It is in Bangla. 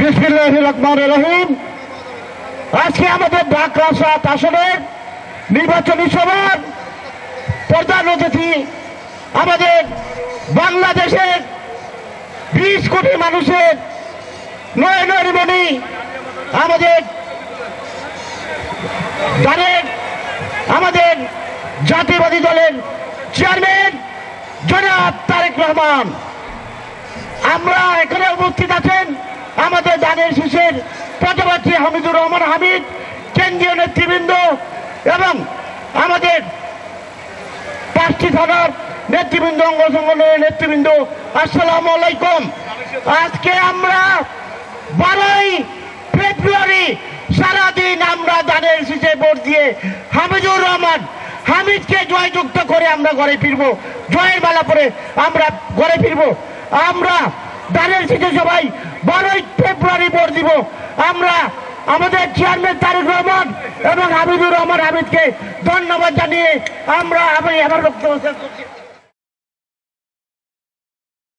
বিসমিল্লাহ রহিম। আজকে আমাদের ঢাকা সাত আসনের নির্বাচনী সভার প্রধান অতিথি আমাদের বাংলাদেশের বিশ কোটি মানুষের নয়নের মণি আমাদের জানেন আমাদের জাতীয়বাদী দলের চেয়ারম্যান জনাব তারেক রহমান। আমরা এখানে উপস্থিত আছেন পদপ্রার্থী হামিদুর রহমান হামিদ, কেন্দ্রীয় নেতৃবৃন্দ এবং আমাদের পাঁচটি থানার নেতৃবৃন্দ, অঙ্গ সংগঠনের নেতৃবৃন্দ, আসসালাম আলাইকুম। আজকে আমরা বারোই ফেব্রুয়ারি সারাদিন আমরা দানের শীষে ভোট দিয়ে হামিদুর রহমান হামিদকে জয়যুক্ত করে আমরা ঘরে ফিরবো। জয়ের মালা পরে আমরা ঘরে ফিরবো। আমরা দানের শীষে সবাই বারোই ফেব্রুয়ারি ভোট দিব। আমরা আমাদের চেয়ারম্যান তারেক রহমান এবং হাবিবুর রহমান হামিদকে ধন্যবাদ জানিয়ে আমরা আমি আমার বক্তব্য শেষ করছি।